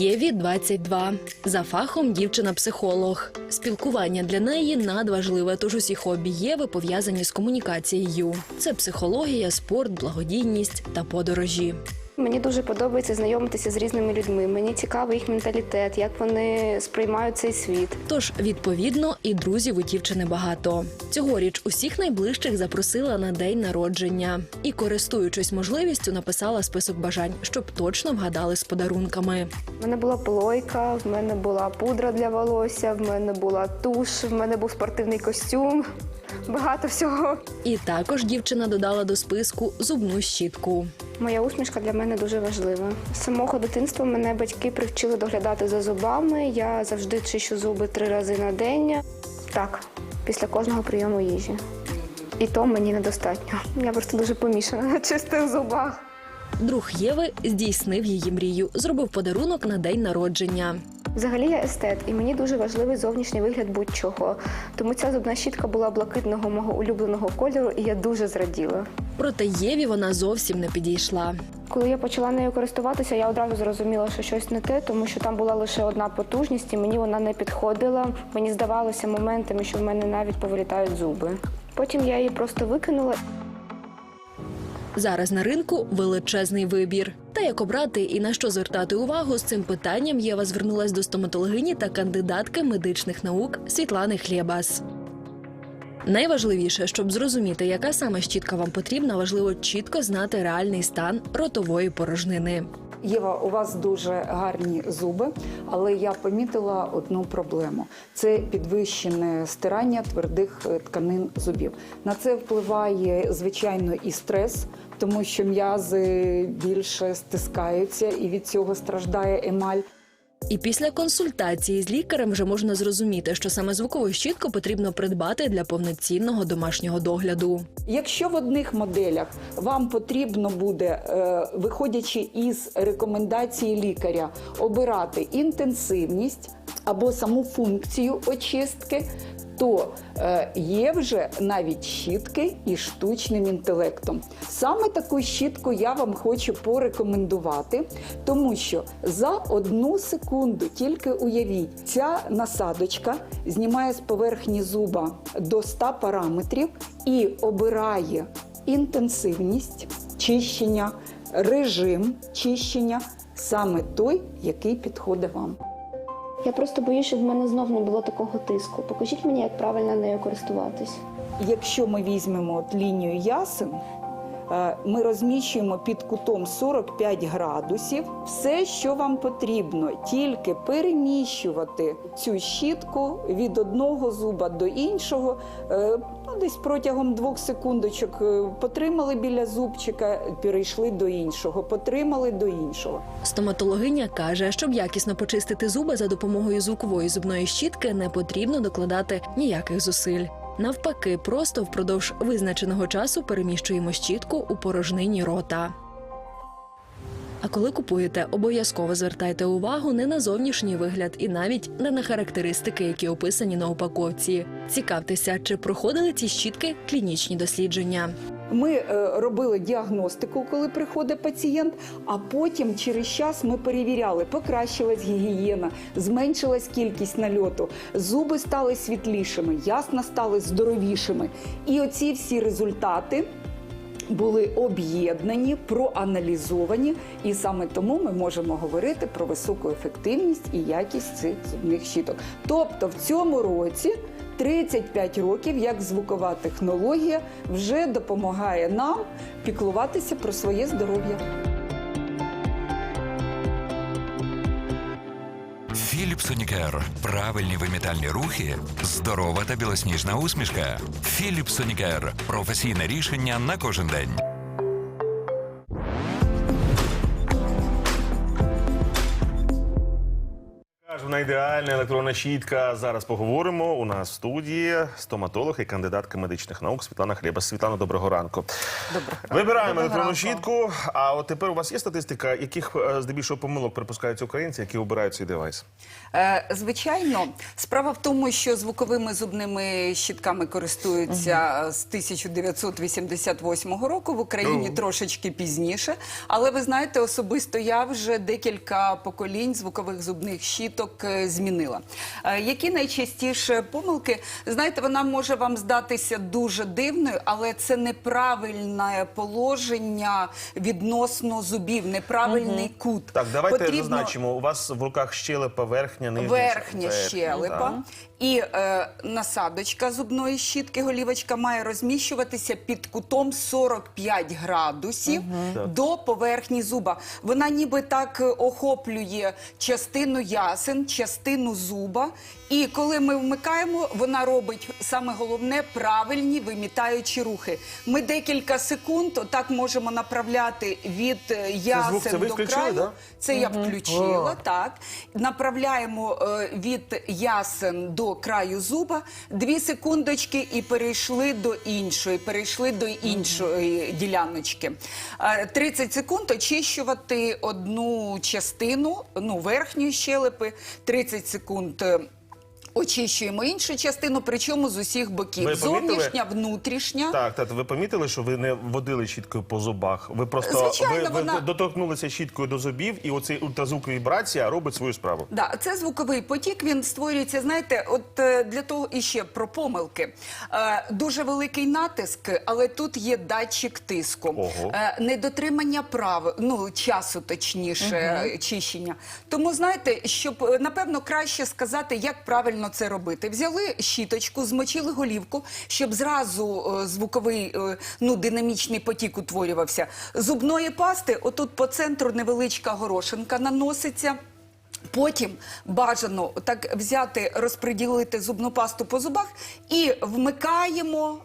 Єві 22. За фахом дівчина-психолог. Спілкування для неї надважливе, тож усі хобі Єви пов'язані з комунікацією. Це психологія, спорт, благодійність та подорожі. Мені дуже подобається знайомитися з різними людьми. Мені цікавий їх менталітет, як вони сприймають цей світ. Тож, відповідно, і друзів у дівчини багато. Цьогоріч усіх найближчих запросила на день народження і, користуючись можливістю, написала список бажань, щоб точно вгадали з подарунками. В мене була плойка, в мене була пудра для волосся, в мене була туш, в мене був спортивний костюм. Багато всього. І також дівчина додала до списку зубну щітку. Моя усмішка для мене дуже важлива. З самого дитинства мене батьки привчили доглядати за зубами. Я завжди чищу зуби три рази на день. Так, після кожного прийому їжі. І то мені недостатньо. Я просто дуже помішана на чистих зубах. Друг Єви здійснив її мрію, зробив подарунок на день народження. Взагалі я естет, і мені дуже важливий зовнішній вигляд будь-чого. Тому ця зубна щітка була блакитного мого улюбленого кольору, і я дуже зраділа. Проте Єві вона зовсім не підійшла. Коли я почала нею користуватися, я одразу зрозуміла, що щось не те, тому що там була лише одна потужність, і мені вона не підходила. Мені здавалося моментами, що в мене навіть повилітають зуби. Потім я її просто викинула. Зараз на ринку величезний вибір. Та як обрати і на що звертати увагу з цим питанням Єва звернулась до стоматологині та кандидатки медичних наук Світлани Хлєбас. Найважливіше, щоб зрозуміти, яка саме щітка вам потрібна, важливо чітко знати реальний стан ротової порожнини. Єва, у вас дуже гарні зуби, але я помітила одну проблему: це підвищене стирання твердих е, тканин зубів. На це впливає звичайно і стрес, тому що м'язи більше стискаються, і від цього страждає емаль. І після консультації з лікарем вже можна зрозуміти, що саме звукову щітку потрібно придбати для повноцінного домашнього догляду. Якщо в одних моделях вам потрібно буде, е, виходячи із рекомендації лікаря, обирати інтенсивність або саму функцію очистки, то е, є вже навіть щітки із штучним інтелектом. Саме таку щітку я вам хочу порекомендувати, тому що за одну секунду, тільки уявіть, ця насадочка знімає з поверхні зуба до 100 параметрів і обирає інтенсивність чищення, режим чищення, саме той, який підходить вам. Я просто боюсь, щоб в мене знов не було такого тиску. Покажіть мені, як правильно нею користуватись. Якщо ми візьмемо от лінію ясен, е, ми розміщуємо під кутом 45 градусів. Все, що вам потрібно, тільки переміщувати цю щітку від одного зуба до іншого. Десь протягом двох секундочок е, потримали біля зубчика, перейшли до іншого, потримали до іншого. Стоматологиня каже, щоб якісно почистити зуби за допомогою звукової зубної щітки, не потрібно докладати ніяких зусиль. Навпаки, просто впродовж визначеного часу переміщуємо щітку у порожнині рота. А коли купуєте, обов'язково звертайте увагу не на зовнішній вигляд і навіть не на характеристики, які описані на упаковці. Цікавтеся, чи проходили ці щітки клінічні дослідження. Ми е, робили діагностику, коли приходить пацієнт, а потім через час ми перевіряли, покращилась гігієна, зменшилась кількість нальоту, зуби стали світлішими, ясна стали здоровішими. І оці всі результати. Були об'єднані, проаналізовані, і саме тому ми можемо говорити про високу ефективність і якість цих зубних щіток. Тобто в цьому році 35 років, як звукова технологія вже допомагає нам піклуватися про своє здоров'я. Сонікер. Правильні вимітальні рухи, здорова та білосніжна усмішка. Філіп Сонікер. Професійне рішення на кожен день. Кажу, ідеальна електронна щітка. Зараз поговоримо. У нас в студії стоматолог і кандидатка медичних наук Світлана Хлєба. Світлана, доброго ранку. Доброго Вибираємо Доброго електронну ранку. щітку. А от тепер у вас є статистика, яких е, здебільшого помилок припускаються українці, які обирають цей девайс? Е, Звичайно, справа в тому, що звуковими зубними щітками користуються з 1988 року в Україні трошечки пізніше. Але ви знаєте, особисто я вже декілька поколінь звукових зубних щіток змінила. Е, Які найчастіше помилки? Знаєте, вона може вам здатися дуже дивною, але це неправильне положення відносно зубів, неправильний кут. Так, давайте Потрібно- зазначимо. У вас в руках щелепа верхня, нижня. Верхня Верхня, щелепа так. І е, насадочка зубної щітки, голівочка має розміщуватися під кутом 45 градусів до поверхні зуба. Вона ніби так е, охоплює частину ясен, частину зуба. І коли ми вмикаємо, вона робить саме головне правильні вимітаючі рухи. Ми декілька секунд так можемо направляти від е, ясен звук це ви до включили, краю. да? Це я включила, так. Направляємо е, від ясен до краю зуба, дві секундочки і перейшли до іншої, перейшли до іншої діляночки. Е, 30 секунд очищувати одну частину, ну, верхньої щелепи, 30 секунд. Очищуємо іншу частину, причому з усіх боків. Ви помітили? Зовнішня, внутрішня. Так, так, ви помітили, що ви не водили щіткою по зубах. Ви просто Звичайно, ви, ви вона- доторкнулися щіткою до зубів, і оцей ультразвук вібрація робить свою справу. Да, це звуковий потік. Він створюється. Знаєте, от е, для того і ще про помилки. Е, дуже великий натиск, але тут є датчик тиску. Ого. Е, недотримання прав, ну часу точніше е, чищення. Тому знаєте, щоб е, напевно краще сказати, як правильно це робити. Взяли щіточку, змочили голівку, щоб зразу е, звуковий е, ну динамічний потік утворювався. Зубної пасти, отут по центру невеличка горошинка наноситься. Потім бажано так взяти, розподілити зубну пасту по зубах і вмикаємо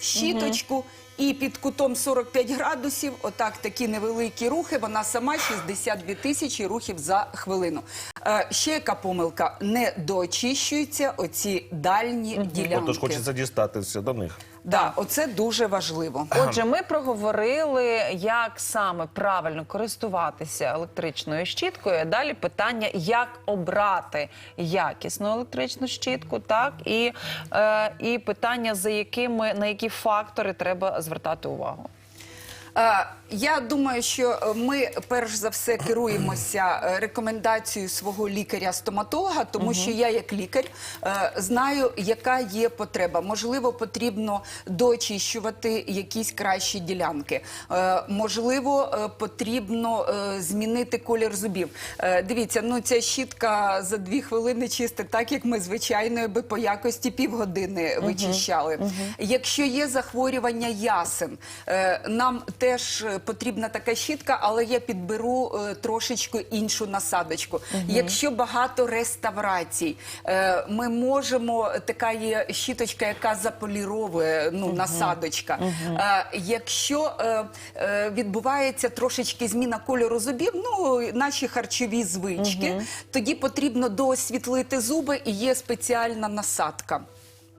щіточку. І під кутом 45 градусів, отак такі невеликі рухи, вона сама 62 тисячі рухів за хвилину. Е, ще яка помилка? Не доочищуються оці дальні ділянки. Отож хочеться дістатися до них. Да, оце дуже важливо. Отже, ми проговорили, як саме правильно користуватися електричною щіткою. Далі питання, як обрати якісну електричну щітку, так і, е, і питання, за якими на які фактори треба звертати увагу. Е, Я думаю, що е, ми перш за все керуємося е, рекомендацією свого лікаря-стоматолога, тому що я, як лікар, знаю, яка є потреба. Можливо, потрібно дочищувати якісь кращі ділянки. Можливо, потрібно змінити колір зубів. Дивіться, ну ця щітка за дві хвилини чистить так, як ми звичайно би по якості півгодини вичищали. Якщо є захворювання ясен, нам теж е, потрібна така щітка, але я підберу е, трошечки іншу насадочку. Якщо багато реставрацій, е, ми можемо така є щіточка, яка заполіровує ну, насадочка. Е, Якщо відбувається трошечки зміна кольору зубів, ну наші харчові звички, тоді потрібно доосвітлити зуби і є спеціальна насадка.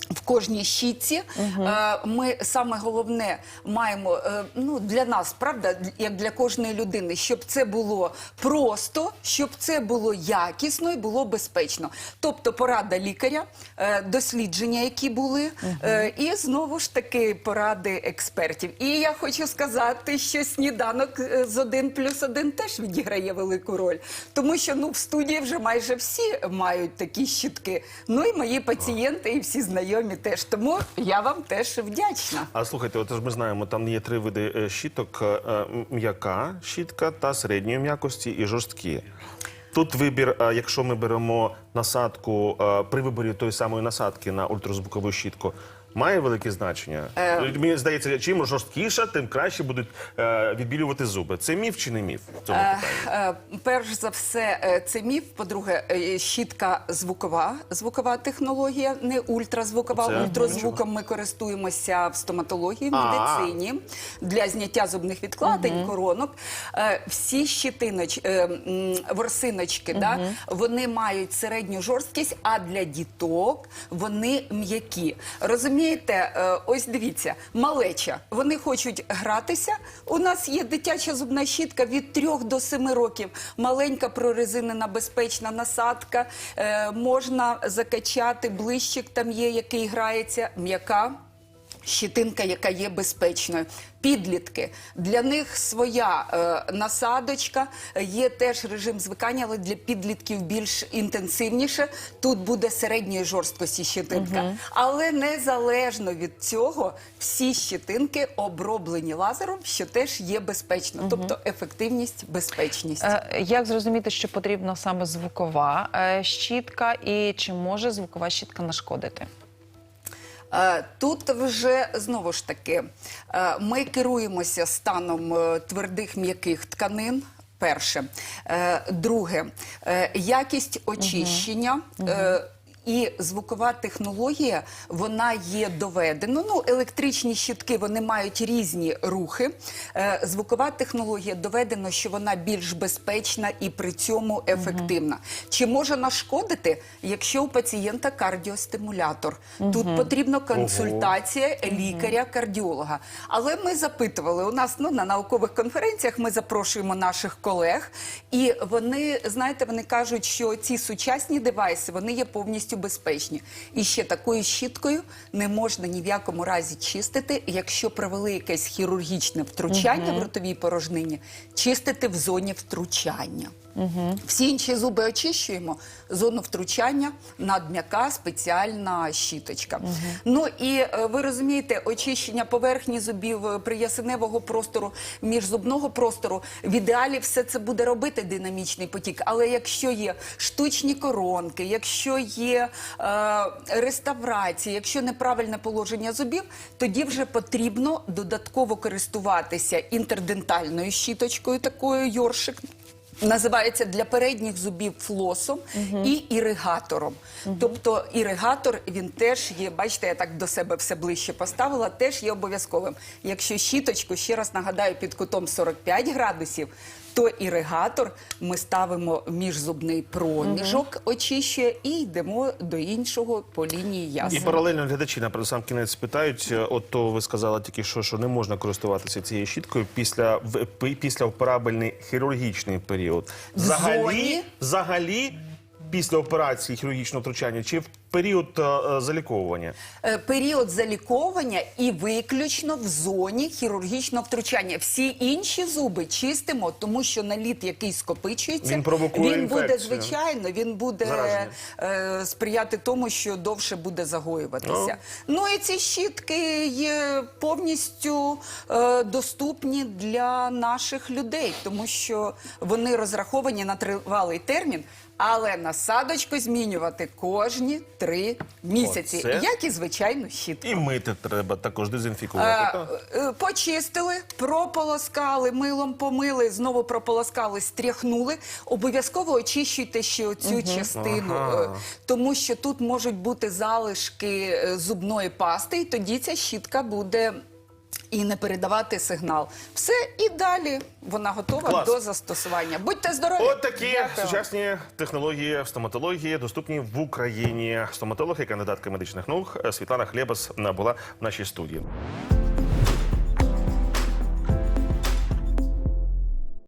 В кожній щітці е, ми саме головне маємо е, ну для нас, правда, як для кожної людини, щоб це було просто, щоб це було якісно і було безпечно. Тобто порада лікаря, е, дослідження, які були, е, і знову ж таки поради експертів. І я хочу сказати, що сніданок з один плюс один теж відіграє велику роль, тому що ну в студії вже майже всі мають такі щітки. Ну і мої пацієнти, і всі знайомі теж. Тому я вам теж вдячна. А слухайте, от ж ми знаємо, там є три види е, щіток: е, е, м'яка щітка та середньої м'якості і жорсткі. Тут вибір, якщо ми беремо насадку при виборі тої самої насадки на ультразвукову щітку, Має велике значення. Е. Мені здається, чим жорсткіша, тим краще будуть е, відбілювати зуби. Це міф чи не міф в цьому питанні? Е, Перш за все, е, це міф. По-друге, е, щітка звукова, звукова технологія, не ультразвукова. Це Ультразвуком ми користуємося в стоматології, в А. медицині для зняття зубних відкладень, коронок. Е, Всі щитиноч, е, ворсиночки, да, вони мають середню жорсткість, а для діток вони м'які. Розумієте, е, ось дивіться, малеча, вони хочуть гратися. У нас є дитяча зубна щітка від 3 до 7 років. Маленька прорезинена безпечна насадка. Е, можна закачати блищик, там є, який грається, м'яка щитинка, яка є безпечною. Підлітки для них своя е, насадочка, є теж режим звикання, але для підлітків більш інтенсивніше. Тут буде середньої жорсткості щитинка. Але незалежно від цього, всі щитинки оброблені лазером, що теж є безпечно, тобто ефективність, безпечність. Е, Як зрозуміти, що потрібна саме звукова е, щітка, і чи може звукова щітка нашкодити? Е, Тут вже знову ж таки е, ми керуємося станом е, твердих м'яких тканин. Перше, друге, якість очищення. І звукова технологія вона є доведена. Ну, електричні щітки вони мають різні рухи. Е, звукова технологія доведено, що вона більш безпечна і при цьому ефективна. Чи може нашкодити, якщо у пацієнта кардіостимулятор? Тут потрібна консультація лікаря-кардіолога. Але ми запитували у нас ну, на наукових конференціях. Ми запрошуємо наших колег, і вони знаєте, вони кажуть, що ці сучасні девайси вони є повністю безпечні. І ще такою щіткою не можна ні в якому разі чистити, якщо провели якесь хірургічне втручання в ротовій порожнині, чистити в зоні втручання. Всі інші зуби очищуємо. Зону втручання надм'яка спеціальна щіточка. Ну і е, ви розумієте, очищення поверхні зубів е, приясеневого простору, міжзубного простору. В ідеалі все це буде робити динамічний потік. Але якщо є штучні коронки, якщо є е, реставрація, якщо неправильне положення зубів, тоді вже потрібно додатково користуватися інтердентальною щіточкою, такою йоршик. Називається для передніх зубів флосом і іригатором. Тобто іригатор він теж є. Бачите, я так до себе все ближче поставила. Теж є обов'язковим. Якщо щіточку, ще раз нагадаю, під кутом 45 градусів, то іригатор ми ставимо міжзубний проміжок, очищує і йдемо до іншого по лінії І паралельно глядачі на сам кінець питають: е, от то ви сказали тільки що, що не можна користуватися цією щіткою після в після операбельний хірургічний період. Взагалі, взагалі, після операції хірургічного втручання чи в період е, е, заліковування? Е, період заліковування і виключно в зоні хірургічного втручання. Всі інші зуби чистимо, тому що наліт, який скопичується, Він провокує він буде інфекцію. звичайно, він буде Зараження. е, сприяти тому, що довше буде загоюватися. Ну і ці щітки є повністю е, доступні для наших людей, тому що вони розраховані на тривалий термін. Але насадочку змінювати кожні три місяці, Оце? як і звичайну щітку. І мити треба також дезінфікувати. Е, е, Почистили, прополоскали, милом помили, знову прополоскали, стряхнули. Обов'язково очищуйте ще оцю частину, Ага. е, тому що тут можуть бути залишки е, зубної пасти, і тоді ця щітка буде. І не передавати сигнал. Все, і далі вона готова Клас. до застосування. Будьте здорові! От такі Дякую. сучасні технології в стоматології доступні в Україні. Стоматолог і кандидатка медичних наук Світлана Хлєбас була в нашій студії.